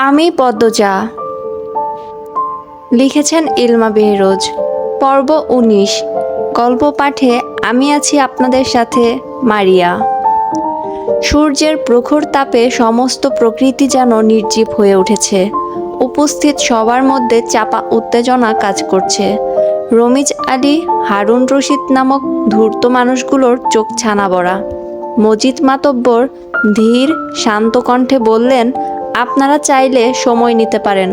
আমি পদ্মজা। লিখেছেন ইলমা বেহরোজ। পর্ব উনিশ। গল্প পাঠে আমি আছি আপনাদের সাথে মারিয়া। সূর্যের প্রখর তাপে সমস্ত প্রকৃতি যেন নির্জীব হয়ে উঠেছে। উপস্থিত সবার মধ্যে চাপা উত্তেজনা কাজ করছে। রমিজ আলী, হারুন রশিদ নামক ধূর্ত মানুষগুলোর চোখ ছানা বড়া। মজিদ মাতব্বর ধীর, শান্ত কণ্ঠে বললেন আপনারা চাইলে সময় নিতে পারেন।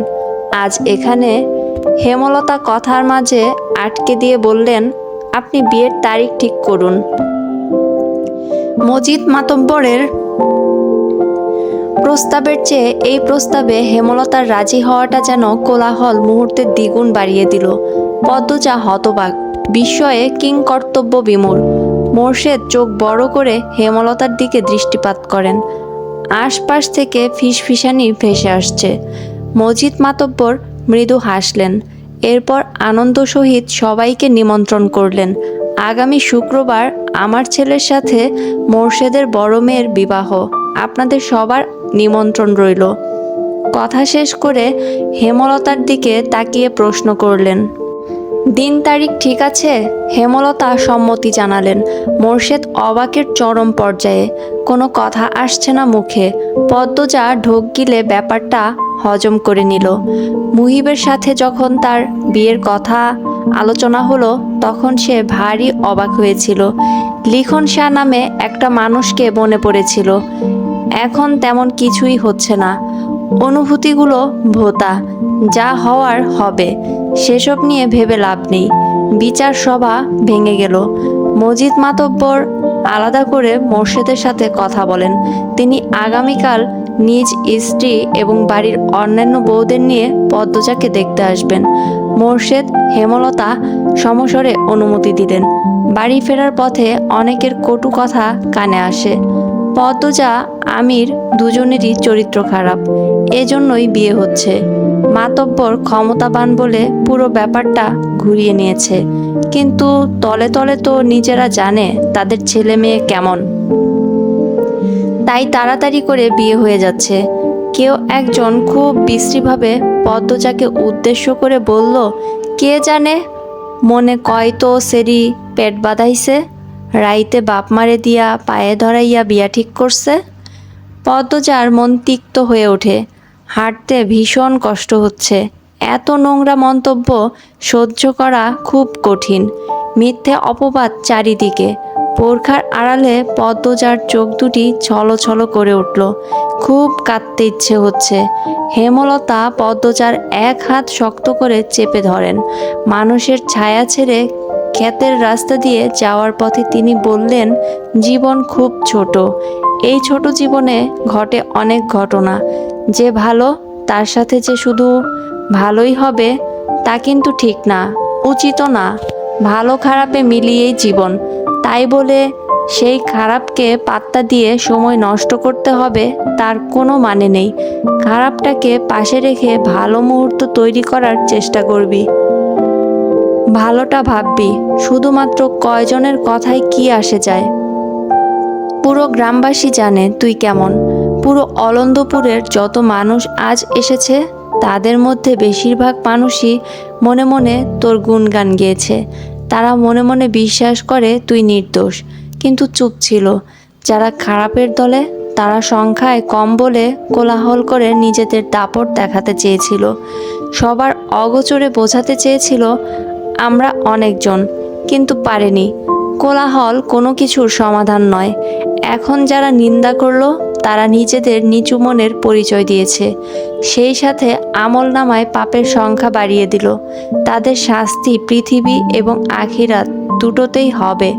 আজ এখানে হেমলতা কথার মাঝে আটকে দিয়ে বললেন, আপনি বিয়ের তারিখ ঠিক করুন। মজিদ মাতব্বরের প্রস্তাবের চেয়ে এই প্রস্তাবে হেমলতার রাজি হওয়াটা যেন কোলাহল মুহূর্তের দ্বিগুণ বাড়িয়ে দিল। পদ্মজা হতবাক, বিস্ময়ে কিং কর্তব্য বিমূর মোর্শেদ চোখ বড় করে হেমলতার দিকে দৃষ্টিপাত করেন। আশপাশ থেকে ফিসফিসানি ভেসে আসছে। মজিদ মাতব্বর মৃদু হাসলেন। এরপর আনন্দ সহিত সবাইকে নিমন্ত্রণ করলেন। আগামী শুক্রবার আমার ছেলের সাথে মোর্শেদের বড় মেয়ের বিবাহ। আপনাদের সবার নিমন্ত্রণ রইল। কথা শেষ করে হেমলতার দিকে তাকিয়ে প্রশ্ন করলেন। দিন তারিখ ঠিক আছে? হেমলতা সম্মতি জানালেন। মোর্শেদ অবাকের চরম পর্যায়ে। কোনো কথা আসছে না মুখে। পদ্মজা ঢোক গিলে ব্যাপারটা হজম করে নিল। মুহিবের সাথে যখন তার বিয়ের কথা আলোচনা হলো, তখন সে ভারী অবাক হয়েছিল। লিখন শাহ নামে একটা মানুষকে মনে পড়েছিল। এখন তেমন কিছুই হচ্ছে না। অনুভূতিগুলো ভোতা, যা হওয়ার হবে। সেসব নিয়ে ভেবে লাভ নেই। বিচার সভা ভেঙে গেল। মজিদ মাতব্বর আলাদা করে মোর্শেদের সাথে কথা বলেন। তিনি আগামীকাল নিজ স্ত্রী এবং বাড়ির অন্যান্য বউদের নিয়ে পদ্মজাকে দেখতে আসবেন। মোর্শেদ হেমলতা সমস্বরে অনুমতি দিলেন বাড়ি ফেরার পথে অনেকের কটু কথা কানে আসে। পদ্মজা, আমির দুজনেরই চরিত্র খারাপ। এজন্যই বিয়ে হচ্ছে। মাতব্বর ক্ষমতাবান বলে পুরো ব্যাপারটা ঘুরিয়ে নিয়েছে। কিন্তু তলে তলে তো নিজেরা জানে তাদের ছেলে মেয়ে কেমন। তাই তাড়াতাড়ি করে বিয়ে হয়ে যাচ্ছে। কেউ একজন খুব বিশ্রীভাবে পদ্মজাকে উদ্দেশ্য করে বলল, কে জানে? মনে কয় তো সেরি পেট বাঁধাইছে, রাইতে বাপ মারে দিয়া পায়ে ধরাইয়া বিয়া ঠিক করছে? পদ্মজার মন তিক্ত হয়ে ওঠে। হাঁটতে ভীষণ কষ্ট হচ্ছে। এত নোংরা মন্তব্য সহ্য করা খুব কঠিন। মিথ্যে অপবাদ চারিদিকে। বোরখার আড়ালে পদ্মজার চোখ দুটি ছলো ছলো করে উঠল। খুব কাঁদতে ইচ্ছে হচ্ছে। হেমলতা পদ্মজার এক হাত শক্ত করে চেপে ধরেন। মানুষের ছায়া ছেড়ে ক্ষেতের রাস্তা দিয়ে যাওয়ার পথে তিনি বললেন, জীবন খুব ছোট। এই ছোট জীবনে ঘটে অনেক ঘটনা। যে ভালো, তার সাথে যে শুধু ভালোই হবে, তা কিন্তু ঠিক না উচিত না। ভালো খারাপে মিলিয়েই জীবন। তাই বলে সেই খারাপকে পাত্তা দিয়ে সময় নষ্ট করতে হবে, তার কোনো মানে নেই। খারাপটাকে পাশে রেখে ভালো মুহূর্ত তৈরি করার চেষ্টা করবি। ভালোটা ভাববি, শুধুমাত্র কয়জনের কথায় কি আসে যায়? পুরো গ্রামবাসী জানে তুই কেমন। পুরো অলন্দপুরের যত মানুষ আজ এসেছে, তাদের মধ্যে বেশিরভাগ মানুষই মনে মনে তোর গুণগান গেয়েছে। তারা মনে মনে বিশ্বাস করে তুই নির্দোষ, কিন্তু চুপ ছিল। যারা খারাপের দলে, তারা সংখ্যায় কম বলে কোলাহল করে নিজেদের দাপট দেখাতে চেয়েছিল। সবার অগোচরে বোঝাতে চেয়েছিল, আমরা অনেকজন, কিন্তু পারেনি। কোলাহল কোনো কিছুর সমাধান নয়। এখন যারা নিন্দা করল তারা নিজেদের নিচু মনের পরিচয় দিয়েছে। সেই সাথে আমল নামায় পাপের সংখ্যা বাড়িয়ে দিল। তাদের শাস্তি পৃথিবী এবং আখিরাত দুটোতেই হবে।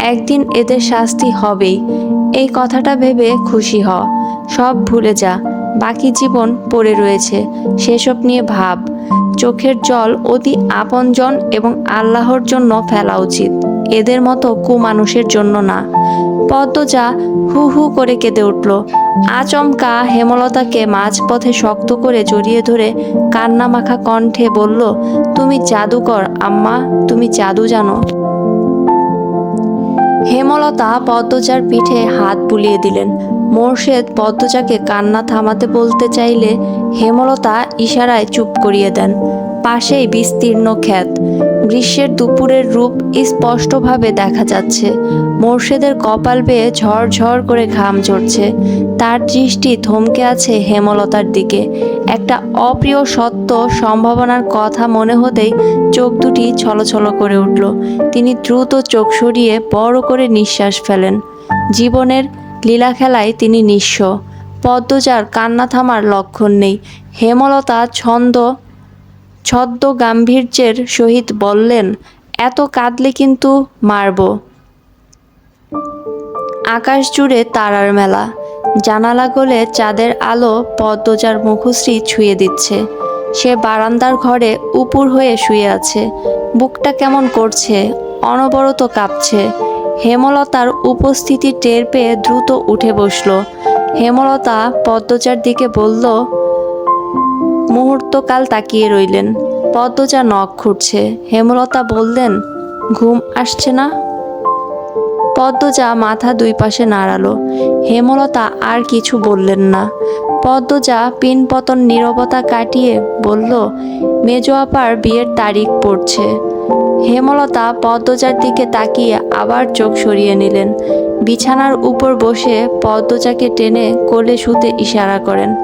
একদিন এদের শাস্তি হবেই। এই কথাটা ভেবে খুশি হ। সব ভুলে যা। বাকি জীবন পড়ে রয়েছে। সেসব নিয়ে ভাব। চোখের জল অতি আপনজন এবং আল্লাহর জন্য ফেলা উচিত। এদের মতো কুমানুষের জন্য না। পদ্মজা হু হু করে কেঁদে উঠল। আচমকা হেমলতাকে মাঝপথে শক্ত করে জড়িয়ে ধরে কান্না মাখা কণ্ঠে বলল, তুমি জাদুকর, আম্মা, তুমি জাদু জানো। হেমলতা পদ্মজার পিঠে হাত বুলিয়ে দিলেন। মোর্শেদ পদ্মজাকে কান্না থামাতে বলতে চাইলে হেমলতা ইশারায় চুপ করিয়ে দেন। পাশেই বিস্তীর্ণ ক্ষেত। গ্রীষ্মের দুপুরের রূপ স্পষ্টভাবে দেখা যাচ্ছে। মোর্শেদের কপাল বেয়ে ঝড় করে ঘাম ঝরছে। তার দৃষ্টি থমকে আছে হেমলতার দিকে। একটা অপ্রিয় সত্য সম্ভাবনার কথা মনে হতেই চোখ দুটি ছলছল করে উঠল। তিনি দ্রুত চোখ সরিয়ে বড় করে নিঃশ্বাস ফেলেন। জীবনের লীলা খেলায় তিনি নিঃস্ব। পদ্মজার কান্না থামার লক্ষণ নেই। হেমলতা ছন্দ ছদ্ম গাম্ভীর্যের সহিত বললেন, এত কাঁদলে কিন্তু মারব। আকাশ জুড়ে তারার মেলা। জানালা গলে চাঁদের আলো পদ্মজার মুখশ্রী ছুঁয়ে দিচ্ছে। সে বারান্দার ঘরে উপুর হয়ে শুয়ে আছে। বুকটা কেমন করছে, অনবরত কাঁপছে। হেমলতার উপস্থিতি টের পেয়ে দ্রুত উঠে বসল। হেমলতা পদ্মজার দিকে বলল মুহূর্তকাল তাকিয়ে রইলেন। পদ্মজা নখ খুঁড়ছে। হেমলতা বললেন, ঘুম আসছে না? পদ্মজা মাথা দুই পাশে নাড়ালো। হেমলতা আর কিছু বললেন না। পদ্মজা পিনপতন নীরবতা কাটিয়ে বলল, মেজো আপার বিয়ের তারিখ পড়ছে। হেমলতা পদ্মজার দিকে তাকিয়ে আবার চোখ সরিয়ে নিলেন। বিছানার উপর বসে পদ্মজাকে টেনে কোলে শুতে ইশারা করেন।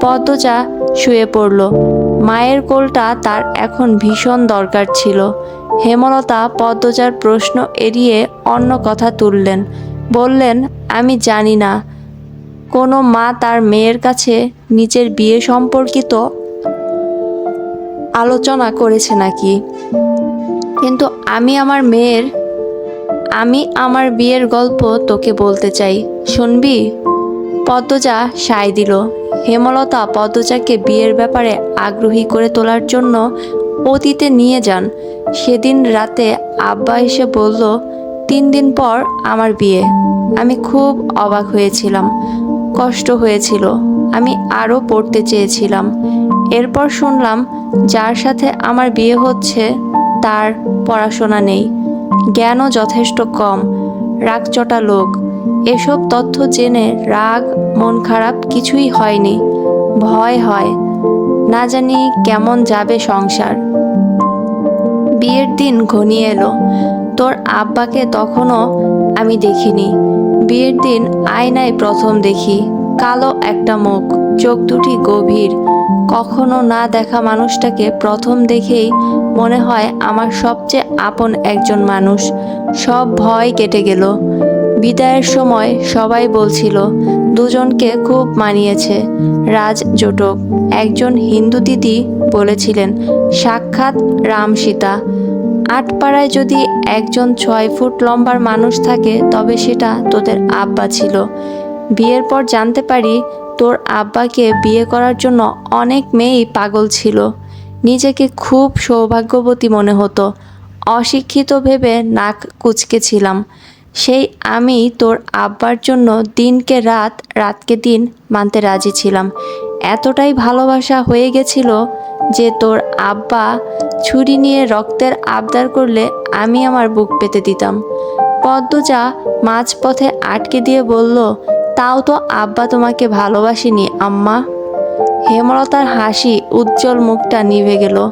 পদ্মজা শুয়ে পড়ল। মায়ের কোলটা তার এখন ভীষণ দরকার ছিল। হেমলতা পদ্মজার প্রশ্ন এড়িয়ে অন্য কথা তুললেন। বললেন, আমি জানি না। কোনো মা তার মেয়ের কাছে নিজের বিয়ে সম্পর্কিত আলোচনা করেছে নাকি? কিন্তু আমি আমার মেয়ের, আমি আমার বিয়ের গল্প তোকে বলতে চাই। শুনবি? পদ্মজা সায় দিল। হেমলতা পদ্মজাকে বিয়ের ব্যাপারে আগ্রহী করে তোলার জন্য অতীতে নিয়ে যান। সেদিন রাতে আব্বা এসে বলল, তিন দিন পর আমার বিয়ে। আমি খুব অবাক হয়েছিলাম, কষ্ট হয়েছিল, আমি আরও পড়তে চেয়েছিলাম। এরপর শুনলাম, যার সাথে আমার বিয়ে হচ্ছে, তার পড়াশোনা নেই। জ্ঞানও যথেষ্ট কম, রাগচটা লোক। এসব তথ্য জেনে রাগ, মন খারাপ কিছুই হয়নি। ভয় হয়। না জানি কেমন যাবে সংসার। বিয়ের দিন ঘনিয়ে এলো। তোর আব্বাকে তখনও আমি দেখিনি। বিয়ের দিন আয়নায় প্রথম দেখি। কালো একটা মুখ, চোখ দুটি গভীর। কখনো না দেখা মানুষটাকে প্রথম দেখেই মনে হয় আমার সবচেয়ে আপন একজন মানুষ। সব ভয় কেটে গেল। বিদায়ের সময় সবাই বলছিল, দুজনকে খুব মানিয়েছে। রাজ জোটক। একজন হিন্দু দিদি বলেছিলেন, সাক্ষাৎ রাম সীতা আটপাড়ায় যদি একজন ছয় ফুট লম্বার মানুষ থাকে, তবে সেটা তোদের আব্বা ছিল। বিয়ের পর জানতে পারি, তোর আব্বাকে বিয়ে করার জন্য অনেক মেয়েই পাগল ছিল। নিজেকে খুব সৌভাগ্যবতী মনে হতো। অশিক্ষিত ভেবে নাক কুচকেছিলাম। সেই আমি তোর আব্বার জন্য দিনকে রাত, রাতকে দিন মানতে রাজি ছিলাম। এতটাই ভালোবাসা হয়ে গেছিল যে তোর আব্বা ছুরি নিয়ে রক্তের আবদার করলে আমি আমার বুক পেতে দিতাম। পদ্মজা মাঝপথে আটকে দিয়ে বলল, তাও তো আব্বা তোমাকে ভালোবাসিনি, আম্মা। হেমলতার হাসি, উজ্জ্বল মুখটা নিভে গেল।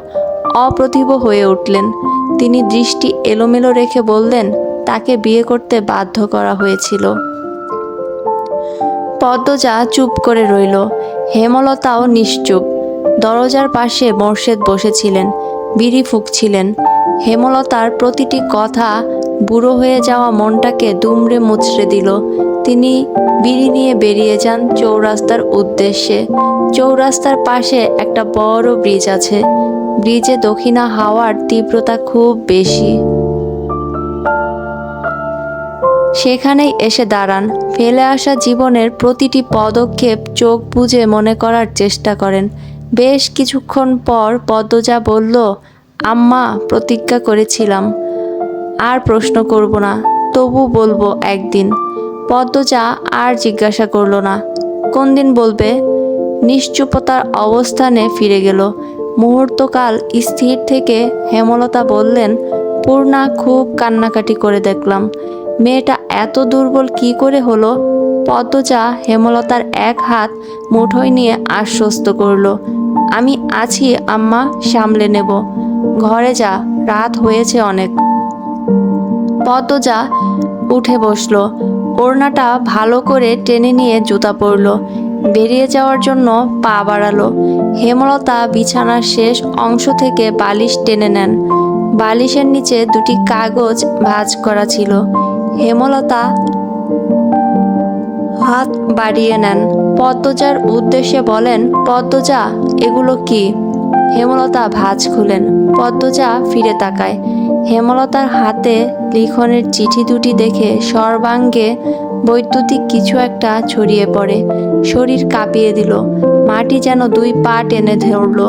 অপ্রতিভ হয়ে উঠলেন। তিনি দৃষ্টি এলোমেলো রেখে বললেন তাকে বিয়ে করতে বাধ্য করা হয়েছিল। পদ্মজা চুপ করে রইল। হেমলতাও নিশ্চুপ। দরজার পাশে মোর্শেদ বসেছিলেন, বিড়ি ফুঁকছিলেন। হেমলতার প্রতিটি কথা বুড়ো হয়ে যাওয়া মনটাকে দুমড়ে মুচড়ে দিল। তিনি বিড়ি নিয়ে বেরিয়ে যান চৌরাস্তার উদ্দেশ্যে। চৌরাস্তার পাশে একটা বড় ব্রিজ আছে। ব্রিজে দক্ষিণা হাওয়ার তীব্রতা খুব বেশি। সেখানেই এসে দাঁড়ান। ফেলে আসা জীবনের প্রতিটি পদক্ষেপ চোখ বুজে মনে করার চেষ্টা করেন। বেশ কিছুক্ষণ পর পদ্মজা বলল, আম্মা, প্রতিজ্ঞা করেছিলাম। আর প্রশ্ন করব না, তবু বলব একদিন। পদ্মজা আর জিজ্ঞাসা করল না। কোন দিন বলবে? নিশ্চুপতার অবস্থানে ফিরে গেল। মুহূর্তকাল স্থির থেকে হেমলতা বললেন, পূর্ণা, খুব কান্নাকাটি করে দেখলাম। মেয়েটা এত দুর্বল কি করে হলো? পদ্মজা হেমলতার এক হাত মুঠোয় নিয়ে আশ্বস্ত করল, আমি আছি, আম্মা, সামলে নেব। ঘরে যা, রাত হয়েছে অনেক। পদ্মজা উঠে বসল, ওড়নাটা ভালো করে টেনে নিয়ে জুতা পরলো, বেরিয়ে যাওয়ার জন্য পা বাড়ালো। হেমলতা বিছানার শেষ অংশ থেকে বালিশ টেনে নেন। বালিশের নিচে দুটি কাগজ ভাঁজ করা ছিল। হেমলতা হাত বাড়িয়ে নেন। পদ্মজার উদ্দেশ্যে বলেন, পদ্মজা, এগুলো কি? হেমলতা ভাজ খুলেন। পদ্মজা ফিরে তাকায়। হেমলতার হাতে লিখনের চিঠি দুটি দেখে সর্বাঙ্গে বৈদ্যুতিক কিছু একটা ছড়িয়ে পড়ে। শরীর কাঁপিয়ে দিল। মাটি যেন দুই পা টেনে ধরল।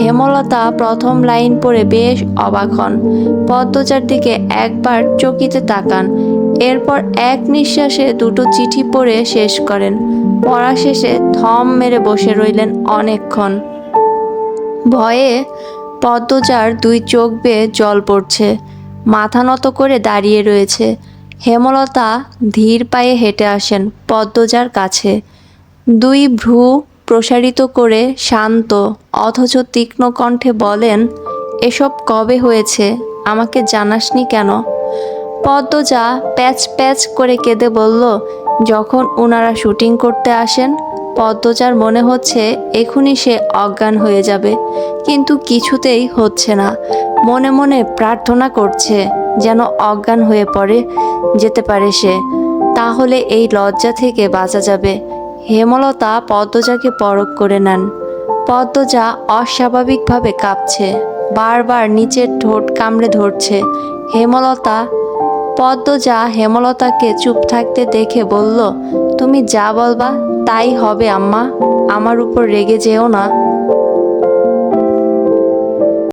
হেমলতা প্রথম লাইন পড়ে বেশ অবাক হন। পদ্মজার দিকে একবার চকিতে তাকান। এরপর এক নিঃশ্বাসে দুটো চিঠি পড়ে শেষ করেন। পড়া শেষে থম মেরে বসে রইলেন অনেকক্ষণ। ভয়ে পদ্মজার দুই চোখ বেয়ে জল পড়ছে। মাথা নত করে দাঁড়িয়ে রয়েছে। হেমলতা ধীর পায়ে হেঁটে আসেন পদ্মজার কাছে। দুই ভ্রু প্রসারিত করে শান্ত, অথচ তীক্ষ্ণ কণ্ঠে বলেন, এসব কবে হয়েছে? আমাকে জানাসনি কেন? পদ্মজা প্যাচ প্যাচ করে কেঁদে বলল, যখন ওনারা শুটিং করতে আসেন, পদ্মজার মনে হচ্ছে এখনই সে অজ্ঞান হয়ে যাবে। কিন্তু কিছুতেই হচ্ছে না। মনে মনে প্রার্থনা করছে যেন অজ্ঞান হয়ে পড়ে, যেতে পারে সে। তাহলে এই লজ্জা থেকে বাঁচা যাবে হেমলতা পদ্মজাকে পরখ করে নেন। পদ্মজা অস্বাভাবিকভাবে কাঁপছে। বারবার নিচের ঠোঁট কামড়ে ধরছে। হেমলতা পদ্মজা হেমলতাকে চুপ থাকতে দেখে বলল, তুমি যা বলবা, তাই হবে আম্মা। আমার উপর রেগে যেও না।